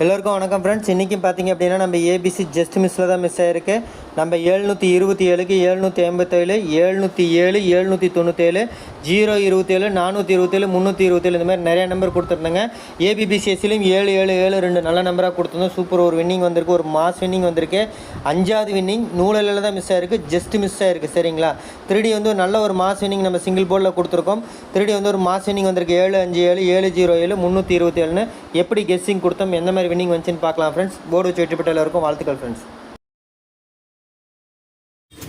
எல்லோருக்கும் வணக்கம் ஃப்ரெண்ட்ஸ் இன்றைக்கி பார்த்தீங்க அப்படின்னா நம்ம ஏபிசி ஜஸ்ட் மிஸ்ஸில் தான் மிஸ் ஆகிருக்கு நம்ம ஏழ்நூற்றி இருபத்தி ஏழுக்கு ஏழ்நூற்றி ஐம்பத்தேழு ஏழ்நூற்றி ஏழு ஏழ்நூற்றி தொண்ணூற்றேழு ஜீரோ இருபத்தேழு நானூற்றி இருபத்தேழு முந்நூற்றி இருபத்தேழு இந்த மாதிரி நிறைய நம்பர் கொடுத்துருந்தாங்க. ஏபிபிசிஎஸ்சிலையும் ஏழு ஏழு ஏழு ரெண்டு நல்ல நம்பராக கொடுத்துருந்தோம். சூப்பர் ஒரு வின்னிங் வந்திருக்கு ஒரு மாஸ் வின்னிங் வந்திருக்கு. அஞ்சாவது வின்னிங் நூலில் தான் மிஸ் ஆயிருக்கு ஜஸ்ட் மிஸ் ஆயிருக்கு சரிங்களா? திருடி வந்து ஒரு நல்ல ஒரு மாஸ் வின்னிங் நம்ம சிங்கிள் போர்டில் கொடுத்துருக்கோம். திருடி வந்து ஒரு மாஸ் வின்னிங் வந்திருக்கு ஏழு அஞ்சு ஏழு ஏழு ஜீரோ ஏழு முந்நூற்றி இருபத்தி ஏழுன்னு எப்படி கெஸ்ஸிங் கொடுத்தோம் எந்த மாதிரி வின்னிங் வந்துச்சுன்னு பார்க்கலாம் ஃப்ரெண்ட்ஸ் போர்டு வச்சு வெற்றிப்பட்ட இருக்கும் வாழ்த்துக்கள் friends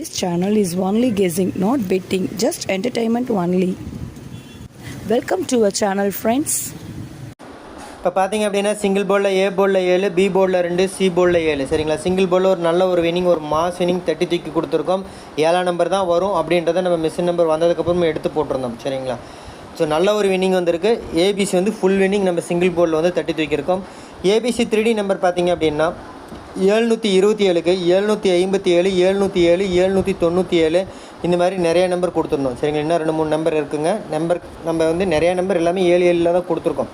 This channel is only guessing, not betting, just entertainment only. Welcome to our channel, friends. இப்போ பார்த்தீங்க அப்படின்னா சிங்கிள் போலில் ஏ போர்டில் ஏழு பி போர்டில் ரெண்டு சி போர்டில் ஏழு. சரிங்களா? சிங்கிள் போர்டில் ஒரு நல்ல ஒரு வினிங் ஒரு மாஸ் வினிங் தட்டி தூக்கி கொடுத்துருக்கோம். ஏழாம் நம்பர் தான் வரும் அப்படின்றத நம்ம மிஷின் நம்பர் வந்ததுக்கப்புறமே எடுத்து போட்டிருந்தோம். சரிங்களா? ஸோ நல்ல ஒரு வினிங் வந்திருக்கு. ஏபிசி வந்து ஃபுல் வினிங் நம்ம சிங்கிள் போர்டில் வந்து தட்டி தூக்கியிருக்கோம். ஏபிசி த்ரீ டி நம்பர் பார்த்தீங்க அப்படின்னா ஏழ்நூற்றி இருபத்தி ஏழுக்கு ஏழ்நூற்றி ஐம்பத்தி ஏழு ஏழ்நூற்றி ஏழு ஏழ்நூற்றி தொண்ணூற்றி ஏழு. இந்த மாதிரி நிறைய நம்பர் கொடுத்துருந்தோம். சரிங்களா? இன்னும் ரெண்டு மூணு நம்பர் இருக்குங்க. நம்பர் நம்ம வந்து நிறைய நம்பர் எல்லாமே ஏழு ஏழில் தான் கொடுத்துருக்கோம்.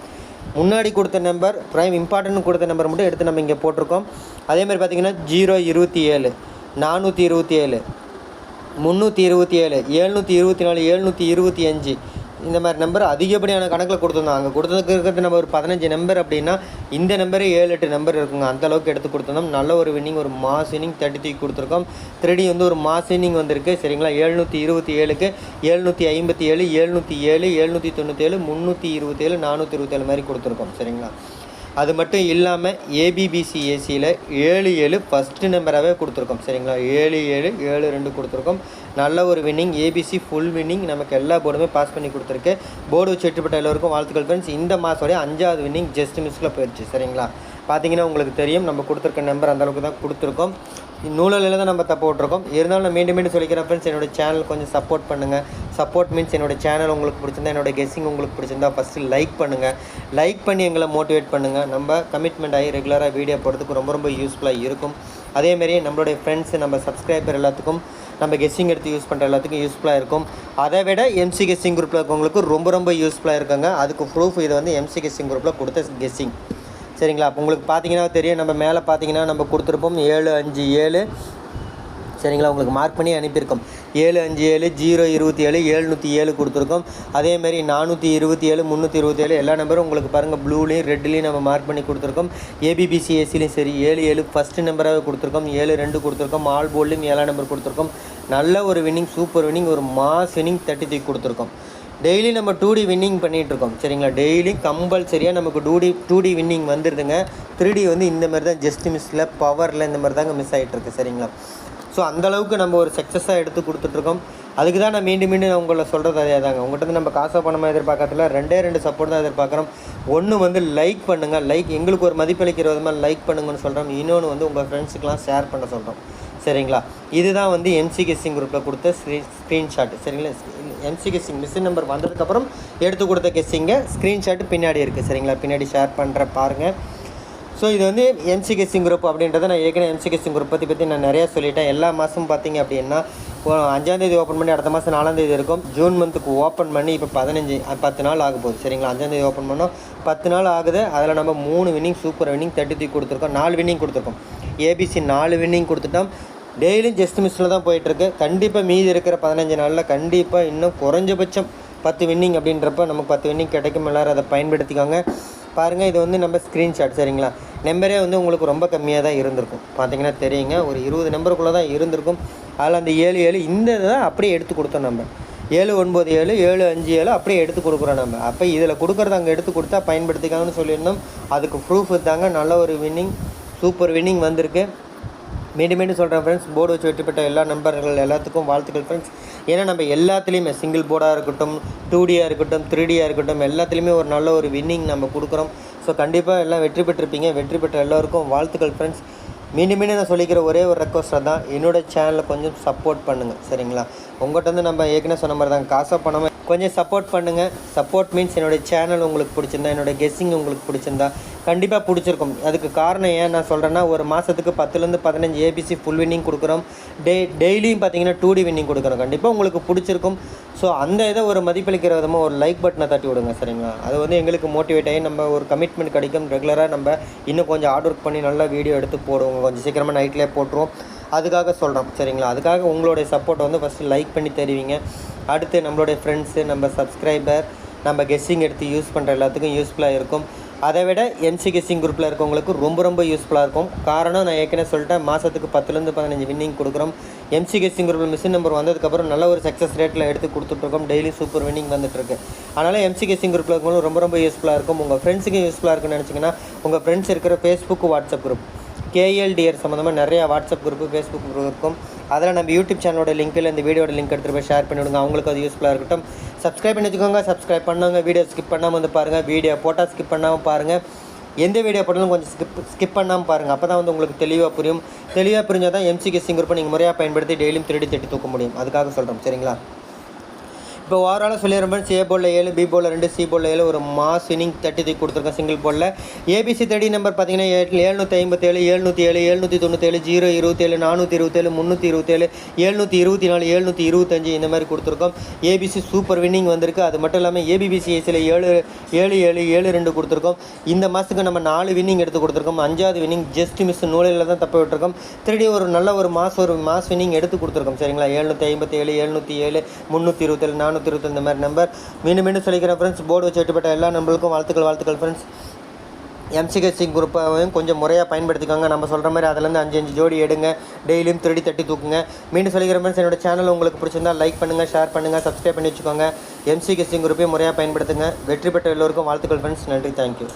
முன்னாடி கொடுத்த நம்பர் ப்ரைம் இம்பார்ட்டன்ட் கொடுத்த நம்பர் மட்டும் எடுத்து நம்ம இங்கே போட்டிருக்கோம். அதே மாதிரி பார்த்தீங்கன்னா ஜீரோ இருபத்தி ஏழு நானூற்றி இருபத்தி ஏழு முந்நூற்றி இருபத்தி ஏழு எழுநூற்றி இருபத்தி நாலு ஏழ்நூற்றி இருபத்தி அஞ்சு இந்த மாதிரி நம்பர் அதிகப்படியான கணக்கில் கொடுத்துருந்தோம் அங்கே கொடுத்ததுக்கு இருக்கிறது நம்ம ஒரு பதினஞ்சு நம்பர் அப்படின்னா இந்த நம்பரே ஏழு எட்டு நம்பர் இருக்குங்க. அந்தளவுக்கு எடுத்து கொடுத்துருந்தோம். நல்ல ஒரு வின்னிங் ஒரு மாஸ் இன்னிங் தேர்ட்டி த்ரீ கொடுத்துருக்கோம். த்ரீடி வந்து ஒரு மாஸ் இன்னிங் வந்திருக்கு. சரிங்களா? எழுநூற்றி இருபத்தி ஏழுக்கு எழுநூற்றி ஐம்பத்தி ஏழு எழுநூற்றி ஏழு எழுநூற்றி தொண்ணூற்றி ஏழு முந்நூற்றி இருபத்தி ஏழு நானூற்றி இருபத்தேழு மாதிரி கொடுத்துருக்கோம். சரிங்களா? அது மட்டும் இல்லாமல் ஏபிபிசி ஏசியில் ஏழு ஏழு ஃபஸ்ட்டு நம்பராகவே கொடுத்துருக்கோம். சரிங்களா? ஏழு ஏழு ஏழு ரெண்டு கொடுத்துருக்கோம். நல்ல ஒரு வின்னிங் ஏபிசி ஃபுல் வின்னிங் நமக்கு எல்லா போர்டுமே பாஸ் பண்ணி கொடுத்துருக்கு. போர்டு வச்சு வெற்றிப்பட்ட எல்லோருக்கும் வாழ்த்துக்கள் ஃப்ரெண்ட்ஸ் இந்த மாதோடைய அஞ்சாவது வின்னிங் ஜஸ்ட் மிஸ்கில் போயிடுச்சு சரிங்களா? பார்த்தீங்கன்னா உங்களுக்கு தெரியும் நம்ம கொடுத்துருக்க நம்பர் அந்தளவுக்கு தான் கொடுத்துருக்கோம். நூலில் தான் நம்ம தப்பு விட்ருக்கோம் இருந்தாலும் நான் மீண்டும் மீண்டும் சொல்லிக்கிறேன் ஃப்ரெண்ட்ஸ் என்னோட சேனல் கொஞ்சம் சப்போர்ட் பண்ணுங்கள் சப்போர்ட் மீன்ஸ் என்னோடய சேனல் உங்களுக்கு பிடிச்சிருந்தா என்னோட கெஸ்ஸிங் உங்களுக்கு பிடிச்சிருந்தா ஃபஸ்ட்டு லைக் பண்ணுங்கள் லைக் பண்ணி எங்களை மோட்டிவேட் பண்ணுங்கள் நம்ம கமிட்மெண்ட் ஆகி ரெகுலராக வீடியோ போடுறதுக்கு ரொம்ப ரொம்ப யூஸ்ஃபுல்லாக இருக்கும். அதேமாரி நம்மளுடைய ஃப்ரெண்ட்ஸு நம்ம சப்ஸ்கிரைபர் எல்லாத்துக்கும் நம்ம கெஸ்ஸிங் எடுத்து யூஸ் பண்ணுற எல்லாத்துக்கும் யூஸ்ஃபுல்லாக இருக்கும். அதை விட எம்சி கெஸ்ஸிங் குரூப்பில் இருக்கவங்களுக்கு ரொம்ப ரொம்ப யூஸ்ஃபுல்லாக இருக்காங்க. அதுக்கு ப்ரூஃப் இது வந்து எம்சி கெஸ்ஸிங் குரூப்பில் கொடுத்த கெஸ்ஸிங் சரிங்களா? அப்போ உங்களுக்கு பார்த்தீங்கன்னா தெரியும். நம்ம மேலே பார்த்தீங்கன்னா நம்ம கொடுத்துருப்போம் ஏழு அஞ்சு ஏழு. சரிங்களா? உங்களுக்கு மார்க் பண்ணி அனுப்பியிருக்கோம். ஏழு அஞ்சு ஏழு ஜீரோ இருபத்தி ஏழு ஏழ்நூற்றி ஏழு கொடுத்துருக்கோம். அதேமாரி நானூற்றி இருபத்தி ஏழு முந்நூற்றி இருபத்தி ஏழு எல்லா நம்பரும் உங்களுக்கு பாருங்கள் ப்ளூலேயும் ரெட்லேயும் நம்ம மார்க் பண்ணி கொடுத்துருக்கோம். ஏபிபிசி ஏசிலையும் சரி. ஏழு ஏழு ஃபஸ்ட்டு நம்பராக கொடுத்துருக்கோம். ஏழு ரெண்டு கொடுத்துருக்கோம். ஆல் போல்லையும் ஏழாம் நம்பர் கொடுத்துருக்கோம். நல்ல ஒரு வின்னிங் சூப்பர் வின்னிங் ஒரு மாஸ் வின்னிங் தேர்ட்டி த்ரீ கொடுத்துருக்கோம். டெய்லி நம்ம டூ டி வின்னிங் பண்ணிகிட்ருக்கோம். சரிங்களா? டெய்லி கம்பல்சரியாக நமக்கு two D two D winning வந்துடுதுங்க three D வந்து இந்த மாதிரி தான் ஜஸ்ட் மிஸ்ஸில் பவரில் இந்த மாதிரி தாங்க மிஸ் ஆகிட்டுருக்கு சரிங்களா? ஸோ அந்தளவுக்கு நம்ம ஒரு சக்ஸஸாக எடுத்து கொடுத்துட்ருக்கோம். அதுக்கு தான் நான் மீண்டும் மீண்டும் நான் உங்களை சொல்கிறது அதே தாங்க. உங்கள்கிட்ட நம்ம காசை பணமாக எதிர்பார்க்கறதுல ரெண்டே ரெண்டு சப்போர்ட் தான் எதிர்பார்க்குறோம். ஒன்று வந்து லைக் பண்ணுங்கள் லைக் எங்களுக்கு ஒரு மதிப்பளிக்கிற விதமாக லைக் பண்ணுங்கன்னு சொல்கிறோம் இன்னொன்று வந்து உங்கள் ஃப்ரெண்ட்ஸுக்கெலாம் ஷேர் பண்ண சொல்கிறோம் சரிங்களா? இதுதான் வந்து எம்சி கெஸ்ஸிங் குரூப்பில் கொடுத்த ஸ்க்ரீன் ஸ்க்ரீன்ஷாட் சரிங்களா? எம்சி கெஸ்ஸிங் மிஷின் நம்பர் வந்ததுக்கப்புறம் எடுத்து கொடுத்த கெஸ்ஸிங்கை ஸ்க்ரீன்ஷாட் பின்னாடி இருக்குது சரிங்களா? பின்னாடி ஷேர் பண்ணுற பாருங்கள் ஸோ இது வந்து எம்சி கெஸ்ஸிங் குரூப் அப்படின்றத நான் ஏற்கனவே எம்சி கெஸ்ஸிங் குரூப் பற்றி பற்றி நான் நிறையா சொல்லிட்டேன். எல்லா மாதமும் பார்த்தீங்க அப்படின்னா அஞ்சாந்தேதி ஓப்பன் பண்ணி அடுத்த மாதம் நாலாந்தேதி இருக்கும். ஜூன் மந்த்துக்கு ஓப்பன் பண்ணி இப்போ பதினஞ்சு பத்து நாள் ஆக போகுது. சரிங்களா? அஞ்சாந்தேதி ஓப்பன் பண்ணோம். பத்து நாள் ஆகுது. அதில் நம்ம மூணு வின்னிங் சூப்பர் வின்னிங் தேர்ட்டி தூக்கி கொடுத்துருக்கோம். நாலு வின்னிங் கொடுத்துருக்கோம். ஏபிசி நாலு வின்னிங் கொடுத்துட்டோம். டெய்லியும் ஜஸ்ட் மிஸ்ஸில் தான் போயிட்டுருக்கு. கண்டிப்பாக மீதி இருக்கிற பதினஞ்சு நாளில் கண்டிப்பாக இன்னும் குறைஞ்சபட்சம் பத்து வின்னிங் அப்படின்றப்ப நமக்கு பத்து வின்னிங் கிடைக்கும். எல்லோரும் அதை பயன்படுத்திக்கோங்க. பாருங்கள் இது வந்து நம்ம ஸ்க்ரீன்ஷாட் சரிங்களா? நம்பரே வந்து உங்களுக்கு ரொம்ப கம்மியாக தான் இருந்திருக்கும். பார்த்தீங்கன்னா தெரியுங்க ஒரு இருபது நம்பருக்குள்ளே தான் இருந்திருக்கும். அதில் அந்த ஏழு ஏழு இந்த இதை தான் அப்படியே எடுத்து கொடுத்தோம் நம்ம. ஏழு ஒன்பது ஏழு ஏழு அஞ்சு ஏழு அப்படியே எடுத்து கொடுக்குறோம் நம்ம. அப்போ இதில் கொடுக்குறத அங்கே எடுத்து கொடுத்தா பயன்படுத்திக்காங்கன்னு சொல்லியிருந்தோம். அதுக்கு ப்ரூஃப் தாங்க நல்ல ஒரு வின்னிங் சூப்பர் வின்னிங் வந்திருக்கு. மீண்டும் மீண்டும் சொல்கிறேன் ஃப்ரெண்ட்ஸ் போர்டு வச்சு வெற்றிப்பட்ட எல்லா நண்பர்கள் எல்லாத்துக்கும் வாழ்த்துக்கள் ஃப்ரெண்ட்ஸ் ஏன்னா நம்ம எல்லாத்துலேயுமே சிங்கிள் போர்டாக இருக்கட்டும் டூ டியாக இருக்கட்டும் த்ரீ டியாக இருக்கட்டும் எல்லாத்துலேயுமே ஒரு நல்ல ஒரு வின்னிங் நம்ம கொடுக்குறோம். ஸோ கண்டிப்பாக எல்லாம் வெற்றி பெற்றிருப்பீங்க. வெற்றி பெற்ற எல்லோருக்கும் வாழ்த்துக்கள் ஃப்ரெண்ட்ஸ் மீண்டும் மீண்டும் நான் சொல்லிக்கிற ஒரே ஒரு ரெக்வஸ்ட்டாக தான் என்னோட சேனலை கொஞ்சம் சப்போர்ட் பண்ணுங்கள் சரிங்களா? உங்கள்கிட்ட வந்து நம்ம ஏற்கனவே சொன்ன மாதிரி தான் காசாக பணமாக கொஞ்சம் சப்போர்ட் பண்ணுங்கள் சப்போர்ட் மீன்ஸ் என்னோடய சேனல் உங்களுக்கு பிடிச்சிருந்தா என்னோடய கெஸ்ஸிங் உங்களுக்கு பிடிச்சிருந்தா கண்டிப்பாக பிடிச்சிருக்கும். அதுக்கு காரணம் ஏன் நான் சொல்கிறேன்னா ஒரு மாதத்துக்கு பத்துலேருந்து பதினஞ்சு ஏபிசி ஃபுல் வின்னிங் கொடுக்குறோம். டே டெய்லியும் பார்த்தீங்கன்னா டூ டி வின்னிங் கொடுக்குறோம். கண்டிப்பாக உங்களுக்கு பிடிச்சிருக்கும். ஸோ அந்த இதை ஒரு மதிப்பளிக்கிற விதமாக ஒரு லைக் பட்டனை தட்டி விடுங்க சரிங்களா? அது வந்து எங்களுக்கு மோட்டிவேட் ஆகி நம்ம ஒரு கமிட்மெண்ட் கிடைக்கும். ரெகுலராக நம்ம இன்னும் கொஞ்சம் ஹார்ட் ஒர்க் பண்ணி நல்லா வீடியோ எடுத்து போடுவோம். கொஞ்சம் சீக்கிரமாக நைட்லேயே போட்டுருவோம். அதுக்காக சொல்கிறோம் சரிங்களா? அதுக்காக உங்களுடைய சப்போர்ட் வந்து ஃபஸ்ட்டு லைக் பண்ணி தருவீங்க. அடுத்து நம்மளுடைய ஃப்ரெண்ட்ஸு நம்ம சப்ஸ்கிரைபர் நம்ம கெஸ்ஸிங் எடுத்து யூஸ் பண்ணுற எல்லாத்துக்கும் யூஸ்ஃபுல்லாக இருக்கும். அதை விட என்சி கெஸ்ஸிங் குரூப்பில் இருக்கவங்களுக்கு ரொம்ப ரொம்ப யூஸ்ஃபுல்லாக இருக்கும். காரணம் நான் ஏற்கனவே சொல்லிட்டேன் மாதத்துக்கு பத்துலேருந்து பதினஞ்சு வின்னிங் கொடுக்குறோம். எம்சி கெஸ்ஸிங் குரூப்பில் மிஷின் நம்பர் வந்ததுக்கப்புறம் நல்ல ஒரு சக்ஸஸ் ரேட்டில் எடுத்து கொடுத்துட்ருக்கோம். டெய்லி சூப்பர் வின்னிங் வந்துட்டுருக்கு அதனால் எம்சி கெஸ்ஸிங் குரூப்பில் இருக்கவங்களும் ரொம்ப ரொம்ப யூஸ்ஃபுல்லாக இருக்கும். உங்கள் ஃப்ரெண்ட்ஸுக்கு யூஸ்ஃபுல்லாக இருக்குன்னு நினச்சிங்கன்னா உங்கள் ஃப்ரெண்ட்ஸ் இருக்கிற ஃபேஸ்புக் வாட்ஸ்அப் குரூப் கேஎல்டிஆர் சம்மந்தமாக நிறையா வாட்ஸ்அப் குரூப்பு ஃபேஸ்புக் குரூப் இருக்கும். அதில் நம்ம யூடியூப் சேனலோட லிங்க்கில் இந்த வீடியோட லிங்க் எடுத்துகிட்டு போய் ஷேர் பண்ணி விடுங்க அவங்களுக்கு அது யூஸ்ஃபுல்லாக இருக்கட்டும். சப்ஸ்கிரைப் பண்ணி வச்சுக்கோங்க. சப்ஸ்கிரைப் பண்ணாங்க வீடியோ ஸ்கிப் பண்ணாமல் வந்து பாருங்கள் வீடியோ போட்டால் ஸ்கிப் பண்ணாமல் பாருங்கள் எந்த வீடியோ போட்டாலும் கொஞ்சம் ஸ்கிப் ஸ்கிப் பண்ணாமல் பாருங்கள் அப்போ தான் வந்து உங்களுக்கு தெளிவாக புரியும். தெளிவாக புரிஞ்சால் தான் எம்சிகே சிங்கர் நீங்கள் முறையாக பயன்படுத்தி டெய்லியும் திருடி திட்டி தூக்க முடியும். அதுக்காக சொல்கிறோம் சரிங்களா? இப்போ ஓவராலாக சொல்லிடுறேன் ஏ போலில் ஏழு பி போலில் ரெண்டு சி போலில் ஏழு ஒரு மாஸ் இன்னிங் தேர்ட்டி த்ரீ கொடுத்துருக்கேன் சிங்கிள் போலில் ஏபிசி தேர்ட்டி நம்பர் பார்த்தீங்கன்னா ஏழ்நூற்றி எழுநூற்றி ஐம்பத்தேழு ஏழ்நூற்றி ஏழு ஏழ்நூற்றி தொண்ணூற்றேழு ஜீரோ இருபத்தேழு நானூற்றி இருபத்தேழு முந்நூற்றி இருபத்தேழு ஏழ்நூற்றி இருபத்தி நாலு ஏழ்நூற்றி இருபத்தஞ்சு இந்த மாதிரி கொடுத்துருக்கோம். ஏபிசி சூப்பர் வின்னிங் வந்திருக்கு. அது மட்டும் இல்லாமல் ஏபிபிசிஎஸ்சியில் ஏழு ஏழு ஏழு ஏழு ரெண்டு கொடுத்துருக்கோம். இந்த மாதத்துக்கு நம்ம நாலு வின்னிங் எடுத்து கொடுத்துருக்கோம். அஞ்சாவது வின்னிங் ஜஸ்ட் மிஸ் நூலையில் தான் தப்ப விட்டுருக்கோம். திருடி ஒரு நல்ல ஒரு மாஸ் ஒரு மாஸ் வின்னிங் எடுத்து கொடுத்துருக்கோம். சரிங்களா? எழுநூற்றி ஐம்பத்தி ஏழு ஏழு முந்நூற்றி இருபத்தேழு நானூற்றி இருபத்தி இந்த மாதிரி நம்பர் மீண்டும் மீண்டும் சொல்லிக்கிறேன் ஃப்ரெண்ட்ஸ் போர்டு வச்சு வெட்டுப்பட்ட எல்லா நம்பளுக்கும் வாழ்த்துக்கள் வாழ்த்துக்கள் ஃப்ரெண்ட்ஸ் எம்சிகேசிங் குரூப்பையும் கொஞ்சம் முறையாக பயன்படுத்திக்கோங்க. நம்ம சொல்கிற மாதிரி அதிலேருந்து அஞ்சு அஞ்சு ஜோடி எடுங்க. டெய்லியும் திருடி தட்டி தூக்குங்க. மீண்டும் சொல்லிக்கிற ஃப்ரெண்ட்ஸ் என்னோட சேனல் உங்களுக்கு பிடிச்சிருந்தா லைக் பண்ணுங்கள் ஷேர் பண்ணுங்கள் சப்ஸ்கிரைப் பண்ணி வச்சுக்கோங்க. எம்சிகேசிங் குரூப்பையும் முறையாக பயன்படுத்துங்க. வெற்றி பெற்ற எல்லோருக்கும் வாழ்த்துக்கள் ஃப்ரெண்ட்ஸ் நன்றி. தேங்க்யூ